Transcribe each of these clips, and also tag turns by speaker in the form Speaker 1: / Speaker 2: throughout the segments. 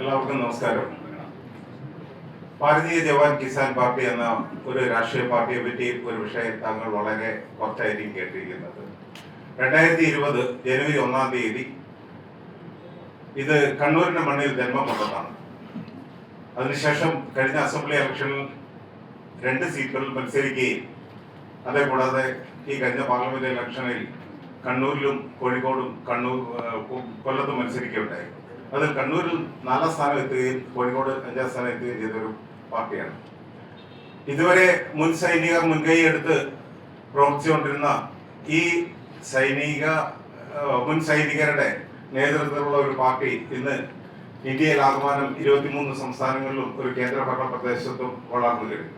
Speaker 1: എല്ലാവർക്കും നമസ്കാരം. ഭാരതീയ ജവാൻ കിസാൻ പാർട്ടി എന്ന ഒരു രാഷ്ട്രീയ പാർട്ടിയെ പറ്റി ഒരു വിഷയം താങ്കൾ വളരെ കുറച്ചായിരിക്കും കേട്ടിരിക്കുന്നത്. രണ്ടായിരത്തി ഇരുപത് ജനുവരി ഒന്നാം തീയതി ഇത് കണ്ണൂരിന്റെ മണ്ണിൽ ജന്മം കൊണ്ടതാണ് അതിനുശേഷം കഴിഞ്ഞ അസംബ്ലി ഇലക്ഷനിൽ രണ്ട് സീറ്റുകളിൽ മത്സരിക്കുകയും അതേകൂടാതെ ഈ കഴിഞ്ഞ പാർലമെന്റ് ഇലക്ഷനിൽ കണ്ണൂരിലും കോഴിക്കോടും കണ്ണൂർ കൊല്ലത്തും മത്സരിക്കുകയുണ്ടായി. അതിൽ കണ്ണൂരിൽ നാലാം സ്ഥാനം എത്തുകയും കോഴിക്കോട് അഞ്ചാം സ്ഥാനം എത്തുകയും ചെയ്തൊരു പാർട്ടിയാണ്. ഇതുവരെ മുൻ സൈനികർ മുൻകൈ എടുത്ത് പ്രവർത്തിച്ചുകൊണ്ടിരുന്ന ഈ സൈനിക മുൻ സൈനികരുടെ നേതൃത്വത്തിലുള്ള ഒരു പാർട്ടി ഇന്ന് ഇന്ത്യയിൽ ആകമാനം ഇരുപത്തിമൂന്ന് സംസ്ഥാനങ്ങളിലും ഒരു കേന്ദ്രഭരണ പ്രദേശത്തും വളർന്നു കഴിഞ്ഞു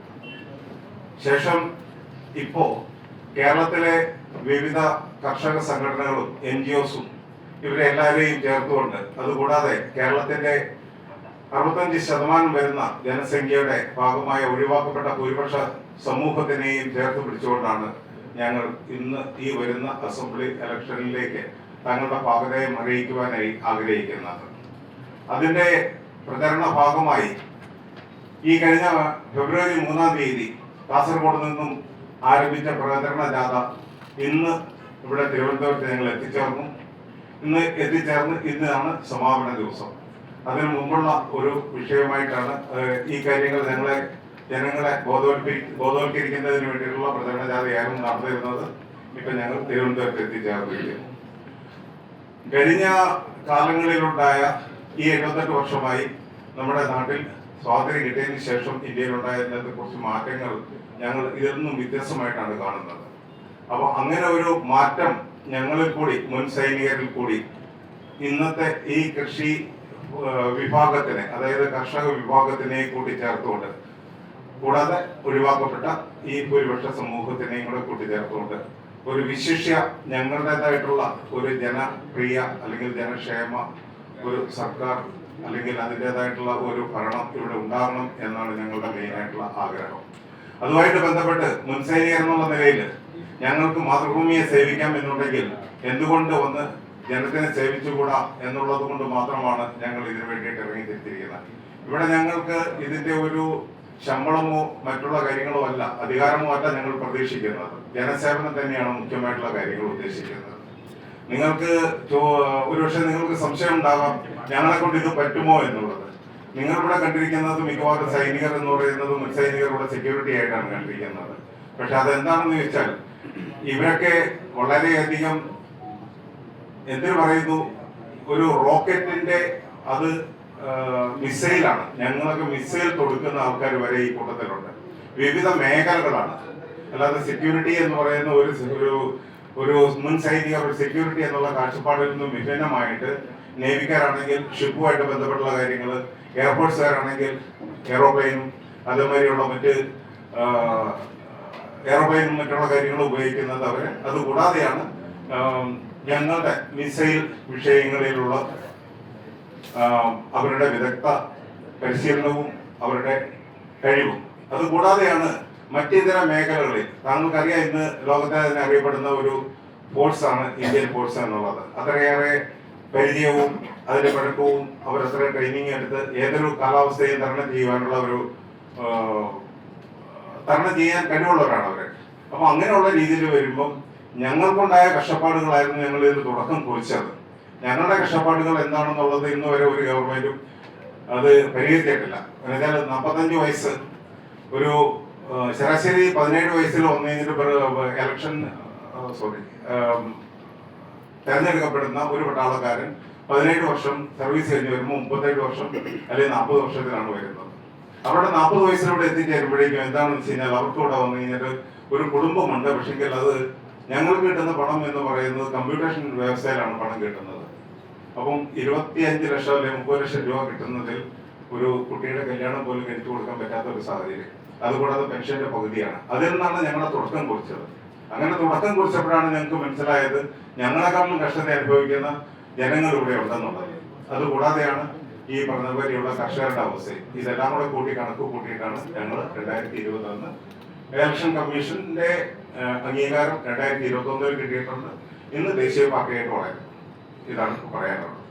Speaker 1: ശേഷം ഇപ്പോ കേരളത്തിലെ വിവിധ കർഷക സംഘടനകളും എൻ ജി ഒസും ഇവരെ എല്ലാവരെയും ചേർത്തുകൊണ്ട് അതുകൂടാതെ കേരളത്തിന്റെ അറുപത്തഞ്ച് ശതമാനം വരുന്ന ജനസംഖ്യയുടെ ഭാഗമായ ഒഴിവാക്കപ്പെട്ട ഭൂരിപക്ഷ സമൂഹത്തിനെയും ചേർത്ത് പിടിച്ചുകൊണ്ടാണ് ഞങ്ങൾ ഇന്ന് ഈ വരുന്ന അസംബ്ലി ഇലക്ഷനിലേക്ക് തങ്ങളുടെ പാകതയം അറിയിക്കുവാനായി ആഗ്രഹിക്കുന്നത്. അതിന്റെ പ്രചരണ ഭാഗമായി ഈ കഴിഞ്ഞ ഫെബ്രുവരി മൂന്നാം തീയതി കാസർഗോഡ് നിന്നും ആരംഭിച്ച പ്രചരണ ജാഥ ഇന്ന് ഇവിടെ തിരുവനന്തപുരത്ത് ഞങ്ങൾ എത്തിച്ചേർന്നു. ഇന്ന് എത്തിച്ചേർന്ന് ഇന്നാണ് സമാപന ദിവസം. അതിനു മുമ്പുള്ള ഒരു വിഷയമായിട്ടാണ് ഈ കാര്യങ്ങൾ ഞങ്ങളെ ജനങ്ങളെ ബോധവൽപ്പി ബോധവൽക്കരിക്കുന്നതിന് വേണ്ടിയിട്ടുള്ള പ്രചരണ ജാഥയായിരുന്നു നടന്നിരുന്നത്. ഇപ്പൊ ഞങ്ങൾ തിരുവനന്തപുരത്ത് എത്തിച്ചേർന്നിരിക്കുന്നു. കഴിഞ്ഞ കാലങ്ങളിലുണ്ടായ ഈ എഴുപത്തെട്ട് വർഷമായി നമ്മുടെ നാട്ടിൽ സ്വാതന്ത്ര്യം കിട്ടിയതിന് ശേഷം ഇന്ത്യയിലുണ്ടായതിനകത്ത് കുറച്ച് മാറ്റങ്ങൾ ഞങ്ങൾ ഇതൊന്നും വ്യത്യസ്തമായിട്ടാണ് കാണുന്നത്. അപ്പോൾ അങ്ങനെ ഒരു മാറ്റം ഞങ്ങളിൽ കൂടി മുൻ സൈനികരിൽ കൂടി ഇന്നത്തെ ഈ കൃഷി വിഭാഗത്തിനെ അതായത് കർഷക വിഭാഗത്തിനെ കൂട്ടി ചേർത്തുകൊണ്ട് കൂടാതെ ഒഴിവാക്കപ്പെട്ട ഈ ഭൂരിപക്ഷ സമൂഹത്തിനെയും കൂടെ കൂട്ടിച്ചേർത്തുകൊണ്ട് ഒരു വിശിഷ്യ ഞങ്ങളുടേതായിട്ടുള്ള ഒരു ജനപ്രിയ അല്ലെങ്കിൽ ജനക്ഷേമ ഒരു സർക്കാർ അല്ലെങ്കിൽ അതിന്റെതായിട്ടുള്ള ഒരു ഭരണം ഇവിടെ ഉണ്ടാകണം എന്നാണ് ഞങ്ങളുടെ മെയിനായിട്ടുള്ള ആഗ്രഹം. അതുമായിട്ട് ബന്ധപ്പെട്ട് മുൻസൈനികർ എന്നുള്ള നിലയിൽ ഞങ്ങൾക്ക് മാതൃഭൂമിയെ സേവിക്കാം എന്നുണ്ടെങ്കിൽ എന്തുകൊണ്ട് വന്ന് ജനത്തിനെ സേവിച്ചുകൂടാ എന്നുള്ളത് കൊണ്ട് മാത്രമാണ് ഞങ്ങൾ ഇതിനു വേണ്ടിയിട്ട് ഇറങ്ങി തിരിച്ചിരിക്കുന്നത് ഇവിടെ ഞങ്ങൾക്ക് ഇതിന്റെ ഒരു ശമ്പളമോ മറ്റുള്ള കാര്യങ്ങളോ അല്ല അധികാരമോ അല്ല ഞങ്ങൾ പ്രതീക്ഷിക്കുന്നത്. ജനസേവനം തന്നെയാണ് മുഖ്യമായിട്ടുള്ള കാര്യങ്ങൾ ഉദ്ദേശിക്കുന്നത്. നിങ്ങൾക്ക് ഒരുപക്ഷെ നിങ്ങൾക്ക് സംശയം ഉണ്ടാകാം ഞങ്ങളെ കൊണ്ട് ഇത് പറ്റുമോ എന്നുള്ളത്. നിങ്ങൾ ഇവിടെ കണ്ടിരിക്കുന്നത് മിക്കവാറും സൈനികർ എന്ന് പറയുന്നത് മുൻ സൈനികരുടെ സെക്യൂരിറ്റി ആയിട്ടാണ് കണ്ടിരിക്കുന്നത്. പക്ഷെ അതെന്താണെന്ന് ചോദിച്ചാൽ ഇവരൊക്കെ വളരെയധികം എന്തിനു പറയുന്നു? ഒരു റോക്കറ്റിന്റെ അത് മിസൈലാണ്. ഞങ്ങളൊക്കെ മിസൈൽ തൊടുക്കുന്ന ആൾക്കാർ വരെ ഈ കൂട്ടത്തിലുണ്ട്. വിവിധ മേഖലകളാണ്. അല്ലാതെ സെക്യൂരിറ്റി എന്ന് പറയുന്ന ഒരു ഒരു ഒരു മുൻ സൈനിക ഒരു സെക്യൂരിറ്റി എന്നുള്ള കാഴ്ചപ്പാടിൽ നിന്നും വിഭിന്നമായിട്ട് നേവിക്കാരാണെങ്കിൽ ഷിപ്പുമായിട്ട് ബന്ധപ്പെട്ടുള്ള കാര്യങ്ങൾ എയർഫോഴ്സുകാരാണെങ്കിൽ എയറോപ്ലെയിനും അതേമാതിരിയുള്ള മറ്റ് എയറോപ്ലെയിനും മറ്റുള്ള കാര്യങ്ങൾ ഉപയോഗിക്കുന്നത് അവർ അതുകൂടാതെയാണ് ഞങ്ങളുടെ മിസൈൽ വിഷയങ്ങളിലുള്ള അവരുടെ വിദഗ്ധ പരിശീലനവും അവരുടെ കഴിവും. അതുകൂടാതെയാണ് മറ്റിതര മേഖലകളിൽ താങ്കൾക്കറിയാം ഇന്ന് ലോകത്തെ തന്നെ അറിയപ്പെടുന്ന ഒരു ഫോഴ്സാണ് ഇന്ത്യൻ ഫോഴ്സ് എന്നുള്ളത് അത്രയേറെ പരിചയവും അതിന്റെ പഴക്കവും അവരത്ര ട്രെയിനിങ് എടുത്ത് ഏതൊരു കാലാവസ്ഥയും തരണം ചെയ്യുവാനുള്ള ഒരു തരണം ചെയ്യാൻ കഴിവുള്ളവരാണ് അവർ അപ്പൊ അങ്ങനെയുള്ള രീതിയിൽ വരുമ്പോൾ ഞങ്ങൾക്കുണ്ടായ കഷ്ടപ്പാടുകളായിരുന്നു ഞങ്ങൾ ഇതിന് തുടക്കം കുറിച്ചത്. ഞങ്ങളുടെ കഷ്ടപ്പാടുകൾ എന്താണെന്നുള്ളത് ഇന്ന് വരെ ഒരു ഗവൺമെന്റും അത് പരിഹരിച്ചിട്ടില്ല. എന്നുവെച്ചാൽ നാൽപ്പത്തഞ്ച് വയസ്സ് ഒരു ശരാശരി പതിനേഴ് വയസ്സിൽ വന്നു കഴിഞ്ഞിട്ട് ഇലക്ഷൻ സോറി തെരഞ്ഞെടുക്കപ്പെടുന്ന ഒരു പട്ടാളക്കാരൻ പതിനേഴ് വർഷം സർവീസ് കഴിഞ്ഞ് വരുമ്പോൾ മുപ്പത്തേഴ് വർഷം അല്ലെങ്കിൽ നാൽപ്പത് വർഷത്തിലാണ് വരുന്നത്. അവരുടെ നാൽപ്പത് വയസ്സിലൂടെ എത്തിച്ചേരുമ്പോഴേക്കും എന്താണെന്ന് വെച്ച് കഴിഞ്ഞാൽ അവർക്ക് കൂടെ വന്നു കഴിഞ്ഞിട്ട് ഒരു കുടുംബമുണ്ട്. പക്ഷെങ്കിൽ അത് ഞങ്ങൾക്ക് കിട്ടുന്ന പണം എന്ന് പറയുന്നത് കമ്പ്യൂട്ടേഷൻ വ്യവസായത്തിലാണ് പണം കിട്ടുന്നത്. അപ്പം ഇരുപത്തിയഞ്ച് ലക്ഷം അല്ലെങ്കിൽ മുപ്പത് ലക്ഷം രൂപ കിട്ടുന്നതിൽ ഒരു കുട്ടിയുടെ കല്യാണം പോലും കഴിച്ചു കൊടുക്കാൻ പറ്റാത്ത ഒരു സാഹചര്യം. അതുകൂടാതെ പെൻഷന്റെ പകുതിയാണ്. അതിൽ നിന്നാണ് ഞങ്ങളെ തുടക്കം കുറിച്ചത്. അങ്ങനെ തുടക്കം കുറിച്ചപ്പോഴാണ് ഞങ്ങൾക്ക് മനസ്സിലായത് ഞങ്ങളെക്കാളും കഷ്ടത അനുഭവിക്കുന്ന ജനങ്ങൾ ഇവിടെ ഉണ്ടെന്നുള്ളത്. അതുകൂടാതെയാണ് ഈ പറഞ്ഞ പോലെയുള്ള കർഷകരുടെ അവസ്ഥയും ഇതെല്ലാം കൂടെ കൂട്ടി കണക്ക് കൂട്ടിയിട്ടാണ് ഞങ്ങൾ രണ്ടായിരത്തി ഇരുപത്തൊന്ന് ഇലക്ഷൻ കമ്മീഷന്റെ അംഗീകാരം രണ്ടായിരത്തി ഇരുപത്തി ഒന്നിൽ കിട്ടിയിട്ടുണ്ട്. ഇന്ന് ദേശീയ പാർട്ടിയായിട്ട് വളരെ ഇതാണ് പറയാനുള്ളത്.